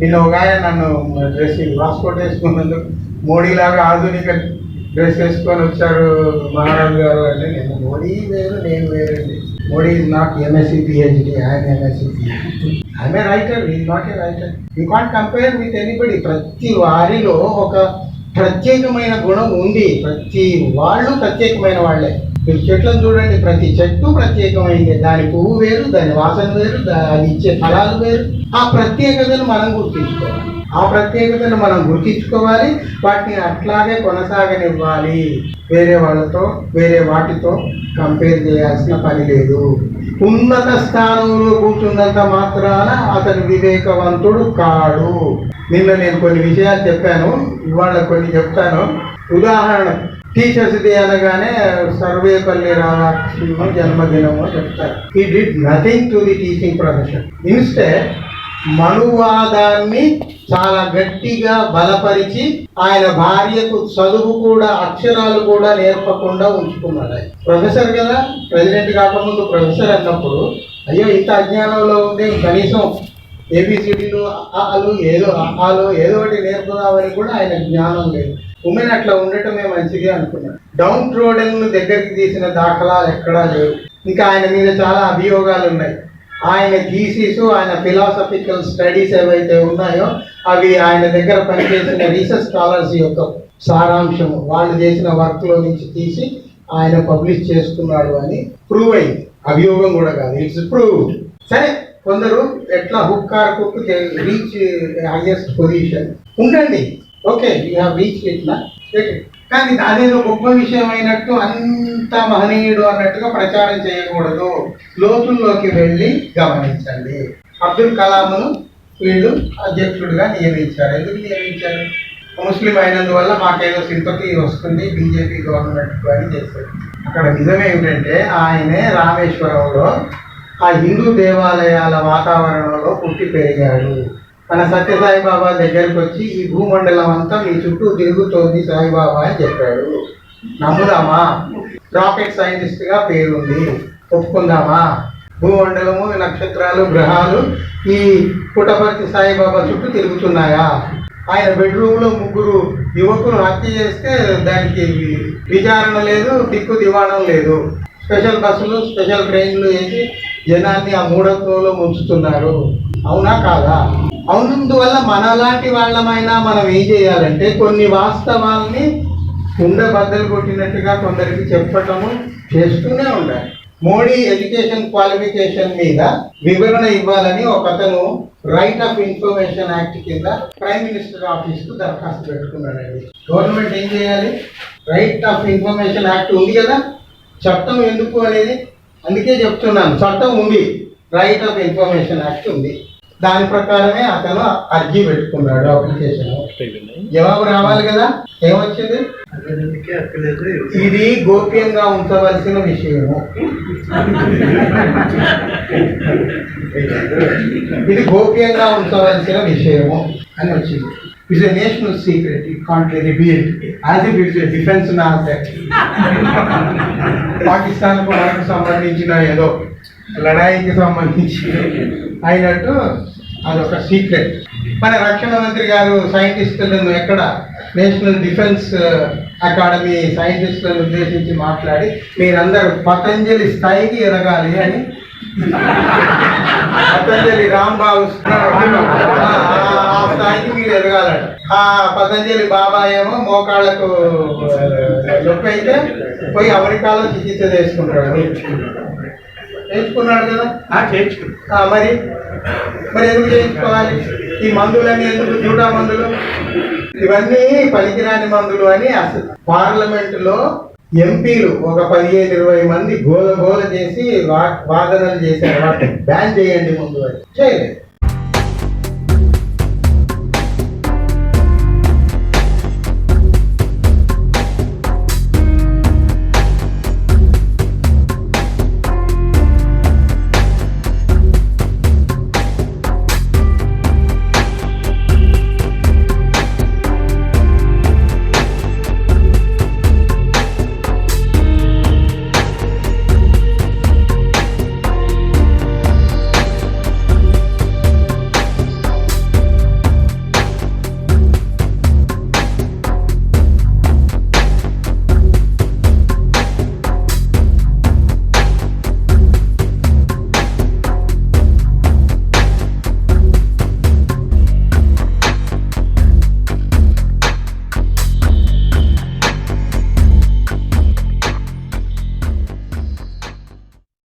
నేను ఒక ఆయన నన్ను డ్రెస్ పాస్పోర్ట్ వేసుకున్నందుకు మోడీ లాగా ఆధునిక డ్రెస్ వేసుకొని వచ్చారు మహారాజు గారు అంటే నేను మోడీ వేరు నేను వేరండి. Modi is not MSc PhD ఆయన MSc PhD writer is not a writer you can't compare with anybody ప్రతి వారిలో ఒక ప్రత్యేకమైన గుణం ఉంది. ప్రతి వాళ్ళు ప్రత్యేకమైన వాళ్ళే. మీరు చెట్లను చూడండి ప్రతి చెట్టు ప్రత్యేకమైంది. దాని పువ్వు వేరు దాని వాసన వేరు అది ఇచ్చే ఫలాలు వేరు. ఆ ప్రత్యేకతను మనం గుర్తించుకోవాలి. ఆ ప్రత్యేకతను మనం గుర్తించుకోవాలి. వాటిని అట్లాగే కొనసాగనివ్వాలి. వేరే వాళ్ళతో వేరే వాటితో కంపేర్ చేయాల్సిన పని లేదు. ఉన్నత స్థానంలో కూర్చున్నంత మాత్రాన అతను వివేకవంతుడు కాడు. నిన్న నేను కొన్ని విషయాలు చెప్పాను. ఇవాళ కొన్ని చెప్తాను. ఉదాహరణ టీచర్స్ డే అనగానే సర్వేపల్లి రామకృష్ణ జన్మదినము చెప్తారు ఈ did nothing to the teaching profession instead మనువాదాన్ని చాలా గట్టిగా బలపరిచి ఆయన భార్యకు చదువు కూడా అక్షరాలు కూడా నేర్పకుండా ఉంచుకున్నాడు ఆయన ప్రొఫెసర్ కదా ప్రెసిడెంట్ కాకముందు ప్రొఫెసర్ అన్నప్పుడు అయ్యో ఇంత అజ్ఞానంలో ఉంది కనీసం ఏబిసిడీలు అలు ఏదో ఆలు ఏదో ఒకటి నేర్పుదామని కూడా ఆయన జ్ఞానం లేదు ఉమెన్ అట్లా ఉండటమే మంచిది అనుకున్నాను డౌన్ ట్రోడెన్ దగ్గరికి తీసిన దాఖలాలు ఎక్కడా లేవు. ఇంకా ఆయన మీద చాలా అభియోగాలు ఉన్నాయి. ఆయన థీసిస్ ఆయన ఫిలాసఫికల్ స్టడీస్ ఏవైతే ఉన్నాయో అవి ఆయన దగ్గర పనిచేసిన రీసెర్చ్ స్కాలర్స్ యొక్క సారాంశం. వాళ్ళు చేసిన వర్క్లో నుంచి తీసి ఆయన పబ్లిష్ చేస్తున్నాడు అని ప్రూవ్ అయింది. అభియోగం కూడా కాదు. ఇట్స్ ప్రూవ్ సరే కొందరు ఎట్లా హుక్ ఆర్ కుక్ రీచ్ హైయెస్ట్ పొజిషన్ ఉండండి. ఓకే యూ హ్యావ్ రీచ్ ఇట్లా కానీ అదేదో గొప్ప విషయం అయినట్టు అంత మహనీయుడు అన్నట్టుగా ప్రచారం చేయకూడదు. లోతుల్లోకి వెళ్ళి గమనించండి. అబ్దుల్ కలాంను వీళ్ళు అధ్యక్షుడిగా నియమించారు. ఎందుకు నియమించారు? ముస్లిం అయినందువల్ల మాకేదో సింపతి వస్తుంది బీజేపీ గవర్నమెంట్ అని చేశారు అక్కడ నిజం ఏమిటంటే ఆయనే రామేశ్వరంలో ఆ హిందూ దేవాలయాల వాతావరణంలో పుట్టి పెరిగాడు. మన సత్యసాయి బాబా దగ్గరికి వచ్చి ఈ భూమండలం అంతా మీ చుట్టూ తిరుగుతోంది సాయిబాబా అని చెప్పాడు. నమ్ముదామా? రాకెట్ సైంటిస్ట్గా పేరుంది. ఒప్పుకుందామా? భూమండలము నక్షత్రాలు గ్రహాలు ఈ పుట్టపర్తి సాయిబాబా చుట్టూ తిరుగుతున్నాయా? ఆయన బెడ్రూమ్లో ముగ్గురు యువకులు హత్య చేస్తే దానికి విచారణ లేదు దిక్కు దివాణం లేదు. స్పెషల్ బస్సులు స్పెషల్ ట్రైన్లు వేసి జనాన్ని ఆ మూఢత్వంలో ముంచుతున్నారు. అవునా కాదా? అవునందువల్ల మనలాంటి వాళ్ళమైనా మనం ఏం చేయాలంటే కొన్ని వాస్తవాల్ని కుండ బద్దలు కొట్టినట్టుగా కొందరికి చెప్పటము చేస్తూనే ఉండాలి. మోడీ ఎడ్యుకేషన్ క్వాలిఫికేషన్ మీద వివరణ ఇవ్వాలని ఒకతను రైట్ ఆఫ్ ఇన్ఫర్మేషన్ యాక్ట్ కింద ప్రైమ్ మినిస్టర్ ఆఫీస్కు దరఖాస్తు పెట్టుకున్నాడండి. గవర్నమెంట్ ఏం చేయాలి? రైట్ ఆఫ్ ఇన్ఫర్మేషన్ యాక్ట్ ఉంది కదా? చట్టం ఎందుకు అనేది? అందుకే చెప్తున్నాను. చట్టం ఉంది. రైట్ ఆఫ్ ఇన్ఫర్మేషన్ యాక్ట్ ఉంది. దాని ప్రకారమే అతను అర్జీ పెట్టుకున్నాడు అప్లికేషన్. జవాబు రావాలి కదా? ఏమొచ్చింది? ఇది గోప్యంగా ఉంచవలసిన విషయము. ఇది గోప్యంగా ఉంచవలసిన విషయము అని వచ్చింది. It's a national secret it can't reveal as if it's a defence నా పాకిస్తాన్కు మనకు సంబంధించిన ఏదో లడాయికి సంబంధించి అయినట్టు అదొక సీక్రెట్ మన రక్షణ మంత్రి గారు సైంటిస్టులను ఎక్కడ నేషనల్ డిఫెన్స్ అకాడమీ సైంటిస్టులను ఉద్దేశించి మాట్లాడి మీరందరూ పతంజలి స్థాయికి ఎదగాలి అని. పతంజలి రాంబాబు ఆ, ఆ స్థాయికి మీరు ఎదగాలట ఆ పతంజలి బాబా ఏమో మోకాళ్ళకు నొప్పి అయితే పోయి అమెరికాలో చికిత్స చేసుకుంటాడు. చేయించుకున్నాడు కదా? ఆ, మరి? మరి ఎందుకు చేయించుకోవాలి ఈ మందులన్నీ ఎందుకు? జూటా మందులు? ఇవన్నీ పనికిరాని మందులు అని అసలు పార్లమెంట్లో ఎంపీలు ఒక పదిహేను ఇరవై మంది గోల గోల చేసి వాదనలు చేశారు. వాటిని బ్యాన్ చేయండి ముందు అని. చేయలేదు.